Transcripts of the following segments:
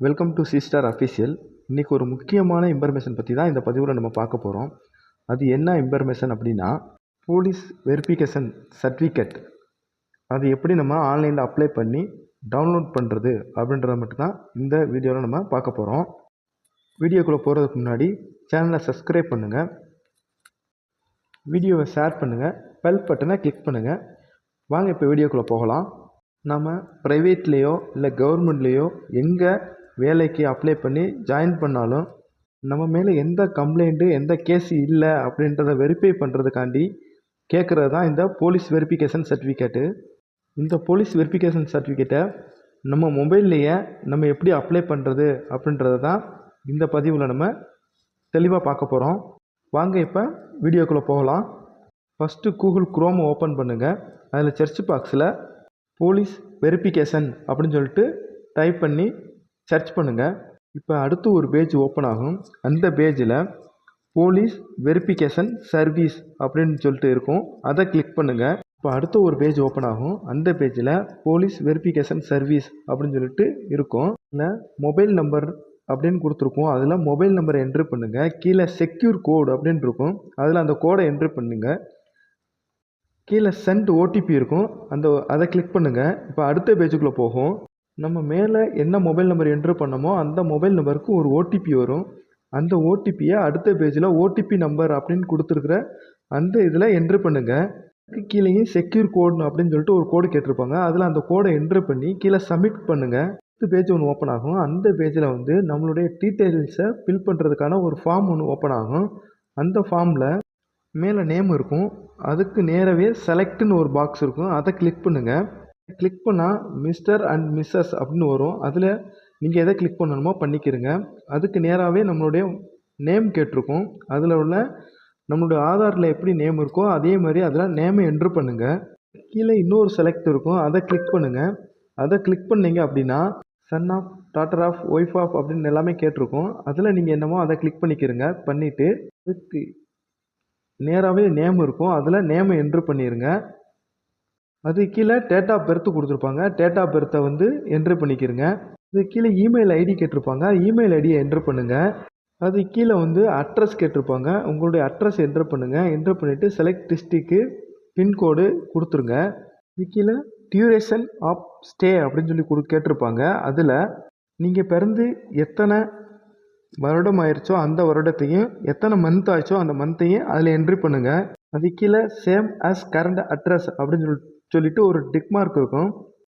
Welcome to சிஸ்டார் official இன்றைக்கி ஒரு முக்கியமான இன்ஃபர்மேஷன் பற்றி தான் இந்த பதிவில் நம்ம பார்க்க போகிறோம் அது என்ன இன்ஃபர்மேஷன் அப்படின்னா போலீஸ் வெரிஃபிகேஷன் சர்டிஃபிகேட் அது எப்படி நம்ம ஆன்லைனில் அப்ளை பண்ணி டவுன்லோட் பண்ணுறது அப்படின்றத மட்டும்தான் இந்த வீடியோவில் நம்ம பார்க்க போகிறோம் வீடியோக்குள்ளே போகிறதுக்கு முன்னாடி சேனலை சப்ஸ்கிரைப் பண்ணுங்கள் வீடியோவை ஷேர் பண்ணுங்கள் பெல் பட்டனை கிளிக் பண்ணுங்கள் வாங்க இப்போ வீடியோக்குள்ளே போகலாம். நம்ம ப்ரைவேட்லேயோ இல்லை கவர்மெண்ட்லேயோ எங்கே வேலைக்கு அப்ளை பண்ணி ஜாயின் பண்ணாலும் நம்ம மேலே எந்த கம்ப்ளைண்ட்டு எந்த கேஸ் இல்லை அப்படின்றத வெரிஃபை பண்ணுறதுக்காண்டி கேட்குறது தான் இந்த போலீஸ் வெரிஃபிகேஷன் சர்டிஃபிகேட்டு இந்த போலீஸ் வெரிஃபிகேஷன் சர்டிஃபிகேட்டை நம்ம மொபைல்லையே நம்ம எப்படி அப்ளை பண்ணுறது அப்படின்றத தான் இந்த பதிவில் நம்ம தெளிவாக பார்க்க போகிறோம் வாங்க இப்போ வீடியோக்குள்ளே போகலாம். ஃபஸ்ட்டு கூகுள் குரோமை ஓப்பன் பண்ணுங்கள் அதில் சர்ச் பாக்ஸில் போலீஸ் வெரிஃபிகேஷன் அப்படின்னு சொல்லிட்டு டைப் பண்ணி சர்ச் பண்ணுங்கள் இப்போ அடுத்து ஒரு பேஜ் ஓப்பன் ஆகும். அந்த பேஜில் போலீஸ் வெரிஃபிகேஷன் சர்வீஸ் அப்படின்னு சொல்லிட்டு இருக்கும். அதை கிளிக் பண்ணுங்கள் இப்போ அடுத்த ஒரு பேஜ் ஓப்பன் ஆகும். அந்த பேஜில் போலீஸ் வெரிஃபிகேஷன் சர்வீஸ் அப்படின்னு சொல்லிட்டு இருக்கும். இல்லை மொபைல் நம்பர் அப்படின்னு கொடுத்துருக்கோம். அதில் மொபைல் நம்பரை என்ட்ரு பண்ணுங்கள் கீழே செக்யூர் கோடு அப்படின்னு இருக்கும். அதில் அந்த கோடை என்ட்ரு பண்ணுங்கள் கீழே சென்ட் ஓடிபி இருக்கும். அந்த அதை கிளிக் பண்ணுங்கள் இப்போ அடுத்த பேஜுக்குள்ளே போகும். நம்ம மேலே என்ன மொபைல் நம்பர் என்ட்ரு பண்ணமோ அந்த மொபைல் நம்பருக்கு ஒரு ஓடிபி வரும். அந்த ஓடிபியை அடுத்த பேஜில் ஓடிபி நம்பர் அப்படின்னு கொடுத்துருக்குற அந்த இதில் என்ட்ரு பண்ணுங்கள் அதுக்கு கீழேயும் செக்யூர் கோடு அப்படின்னு சொல்லிட்டு ஒரு கோடு கேட்டிருப்பாங்க. அதில் அந்த கோடை என்ட்ரு பண்ணி கீழே சப்மிட் பண்ணுங்கள் அடுத்த பேஜ் ஒன்று ஓப்பன் ஆகும். அந்த பேஜில் வந்து நம்மளுடைய டீட்டெயில்ஸை ஃபில் பண்ணுறதுக்கான ஒரு ஃபார்ம் ஒன்று ஓப்பன் ஆகும். அந்த ஃபார்மில் மேலே நேம் இருக்கும். அதுக்கு நேரவே செலக்ட்னு ஒரு பாக்ஸ் இருக்கும். அதை கிளிக் பண்ணுங்கள் கிளிக் பண்ணால் மிஸ்டர் அண்ட் மிஸ்ஸஸ் அப்படின்னு வரும். அதில் நீங்கள் எதை கிளிக் பண்ணணுமோ பண்ணிக்கிறங்க அதுக்கு நேராகவே நம்மளுடைய நேம் கேட்டிருக்கும். அதில் உள்ள நம்மளுடைய ஆதாரில் எப்படி நேம் இருக்கோ அதே மாதிரி அதில் நேமை என்ட்ரு பண்ணுங்கள் கீழே இன்னொரு செலக்ட் இருக்கும். அதை கிளிக் பண்ணுங்கள் அதை கிளிக் பண்ணீங்க அப்படின்னா son of daughter of wife of அப்படின்னு எல்லாமே கேட்டிருக்கும். அதில் நீங்கள் என்னமோ அதை கிளிக் பண்ணிக்கிறங்க பண்ணிவிட்டு அதுக்கு நேராகவே நேம் இருக்கும். அதில் நேமை என்ட்ரு பண்ணிடுங்க அது கீழே டேட் ஆஃப் பெர்த்து கொடுத்துருப்பாங்க. டேட் ஆஃப் பெர்த்தை வந்து என்ட்ரு பண்ணிக்கிறங்க. அது கீழே இமெயில் ஐடி கேட்டிருப்பாங்க. இமெயில் ஐடியை என்ட்ரு பண்ணுங்கள் அது கீழே வந்து அட்ரஸ் கேட்டிருப்பாங்க. உங்களுடைய அட்ரஸ் என்ட்ரு பண்ணுங்கள் என்ட்ரு பண்ணிவிட்டு செலக்ட் டிஸ்ட்ரிக்கு பின்கோடு கொடுத்துருங்க. இது கீழே டியூரேஷன் ஆஃப் ஸ்டே அப்படின்னு சொல்லி கொடு கேட்டிருப்பாங்க. அதில் நீங்கள் பிறந்து எத்தனை வருடம் ஆயிடுச்சோ அந்த வருடத்தையும் எத்தனை மந்த் ஆயிடுச்சோ அந்த மந்த்தையும் அதில் என்ட்ரி பண்ணுங்கள் அது கீழே சேம் ஆஸ் கரண்ட் அட்ரஸ் அப்படின்னு சொல்லி சொல்லிட்டு ஒரு டிக் மார்க் இருக்கும்.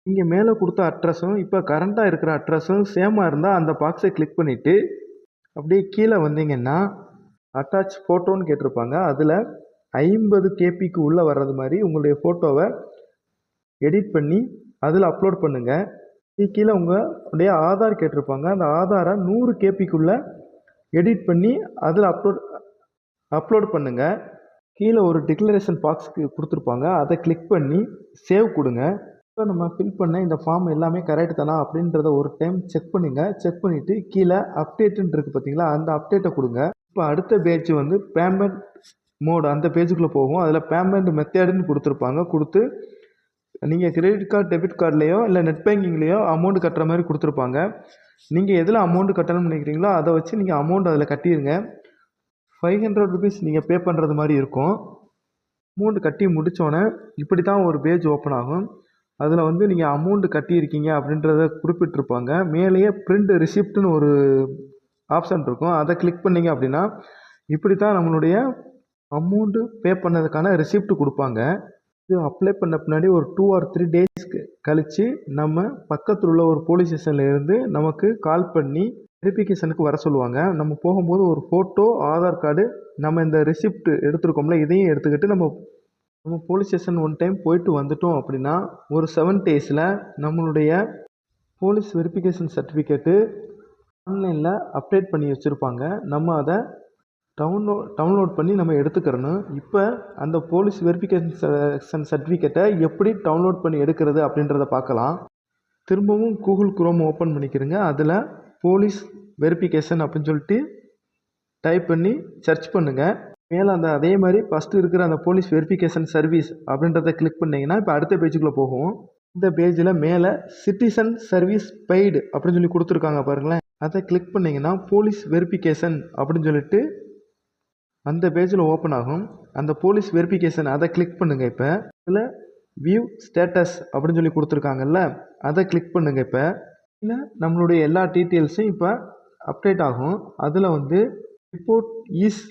இங்கே மேலே கொடுத்த அட்ரஸும் இப்போ கரண்ட்டாக இருக்கிற அட்ரஸும் சேமாக இருந்தால் அந்த பாக்ஸை கிளிக் பண்ணிவிட்டு அப்படியே கீழே வந்தீங்கன்னா அட்டாச் ஃபோட்டோன்னு கேட்டிருப்பாங்க. அதில் ஐம்பது கேபிக்கு உள்ளே வர்றது மாதிரி உங்களுடைய ஃபோட்டோவை எடிட் பண்ணி அதில் அப்லோட் பண்ணுங்கள் இது கீழே உங்களுடைய ஆதார் கேட்டிருப்பாங்க. அந்த ஆதாரை நூறு கேபிக்குள்ளே எடிட் பண்ணி அதில் அப்லோட் அப்லோட் பண்ணுங்கள் கீழே ஒரு டிக்ளரேஷன் பாக்ஸ்க்கு கொடுத்துருப்பாங்க. அதை கிளிக் பண்ணி சேவ் கொடுங்க. இப்போ நம்ம ஃபில் பண்ண இந்த ஃபார்ம் எல்லாமே கரெக்ட் தானா அப்படின்றத ஒரு டைம் செக் பண்ணுங்கள் செக் பண்ணிவிட்டு கீழே அப்டேட்டுன்னு இருக்குது பார்த்தீங்களா? அந்த அப்டேட்டை கொடுங்க. இப்போ அடுத்த பேஜ் வந்து பேமெண்ட் மோடு அந்த பேஜுக்குள்ளே போகும். அதில் பேமெண்ட் மெத்தேடுன்னு கொடுத்துருப்பாங்க. கொடுத்து நீங்கள் கிரெடிட் கார்டு டெபிட் கார்ட்லேயோ இல்லை நெட் பேங்கிங்லேயோ அமௌண்ட் கட்டுற மாதிரி கொடுத்துருப்பாங்க. நீங்கள் எதில் அமௌண்ட் கட்டணும்னு நினைக்கிறீங்களோ அதை வச்சு நீங்கள் அமௌண்ட் அதில் கட்டிடுங்க ஃபைவ் ஹண்ட்ரட் ருபீஸ் நீங்கள் பே பண்ணுறது மாதிரி இருக்கும். அமௌண்ட் கட்டி முடித்தோடனே இப்படி தான் ஒரு பேஜ் ஓப்பன் ஆகும். அதில் வந்து நீங்கள் அமௌண்ட் கட்டியிருக்கீங்க அப்படின்றத குறிப்பிட்டிருப்பாங்க. மேலேயே பிரிண்ட் ரிசிப்ட்னு ஒரு ஆப்ஷன் இருக்கும். அதை கிளிக் பண்ணிங்க அப்படின்னா இப்படி தான் நம்மளுடைய அமௌண்ட்டு பே பண்ணதுக்கான ரிசிப்ட் கொடுப்பாங்க. இது அப்ளை பண்ண பின்னாடி ஒரு டூ ஆர் த்ரீ டேஸ்க்கு கழித்து நம்ம பக்கத்தில் உள்ள ஒரு போலீஸ் ஸ்டேஷனில் இருந்து நமக்கு கால் பண்ணி வெரிஃபிகேஷனுக்கு வர சொல்லுவாங்க. நம்ம போகும்போது ஒரு ஃபோட்டோ ஆதார் கார்டு நம்ம இந்த ரிசிப்ட் எடுத்துருக்கோம்ல இதையும் எடுத்துக்கிட்டு நம்ம நம்ம போலீஸ் ஸ்டேஷன் ஒன் டைம் போயிட்டு வந்துட்டோம் அப்படின்னா ஒரு செவன் டேஸில் நம்மளுடைய போலீஸ் வெரிஃபிகேஷன் சர்டிஃபிகேட்டு ஆன்லைனில் அப்டேட் பண்ணி வச்சுருப்பாங்க. நம்ம அதை டவுன்லோட் டவுன்லோட் பண்ணி நம்ம எடுத்துக்கிறணும். இப்போ அந்த போலீஸ் வெரிஃபிகேஷன் சர்டிஃபிகேட்டை எப்படி டவுன்லோட் பண்ணி எடுக்கிறது அப்படின்றத பார்க்கலாம். திரும்பவும் கூகுள் குரோம் ஓப்பன் பண்ணிக்கிறங்க. அதில் போலீஸ் வெரிஃபிகேஷன் அப்படின்னு சொல்லிட்டு டைப் பண்ணி சர்ச் பண்ணுங்கள் மேலே அந்த அதே மாதிரி ஃபஸ்ட்டு இருக்கிற அந்த போலீஸ் வெரிஃபிகேஷன் சர்வீஸ் அப்படின்றத கிளிக் பண்ணிங்கன்னா இப்போ அடுத்த பேஜுக்குள்ளே போகும். இந்த பேஜில் மேலே சிட்டிசன் சர்வீஸ் பெய்டு அப்படின்னு சொல்லி கொடுத்துருக்காங்க பாருங்களேன். அதை கிளிக் பண்ணிங்கன்னா போலீஸ் வெரிஃபிகேஷன் அப்படின்னு சொல்லிட்டு அந்த பேஜில் ஓப்பன் ஆகும். அந்த போலீஸ் வெரிஃபிகேஷன் அதை கிளிக் பண்ணுங்கள் இப்போ. இதில் வியூ ஸ்டேட்டஸ் அப்படின்னு சொல்லி கொடுத்துருக்காங்கல்ல அதை கிளிக் பண்ணுங்கள் இப்போ. இல்லை நம்மளுடைய எல்லா டீட்டெயில்ஸும் இப்போ அப்டேட் ஆகும். அதில் வந்து report is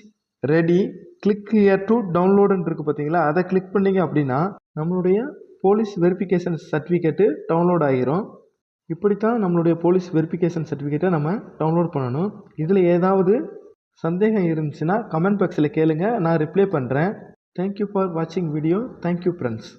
ready click here to டவுன்லோடுன்னு இருக்குது பார்த்தீங்களா அதை கிளிக் பண்ணிங்க அப்படின்னா நம்மளுடைய போலீஸ் வெரிஃபிகேஷன் சர்டிஃபிகேட்டு டவுன்லோட் ஆகிரும் இப்படித்தான் நம்மளுடைய போலீஸ் வெரிஃபிகேஷன் சர்டிஃபிகேட்டை நம்ம டவுன்லோட் பண்ணணும். இதில் ஏதாவது சந்தேகம் இருந்துச்சுன்னா கமெண்ட் பாக்ஸில் கேளுங்கள் நான் ரிப்ளை பண்ணுறேன் தேங்க்யூ ஃபார் வாட்சிங் வீடியோ தேங்க்யூ ஃப்ரெண்ட்ஸ்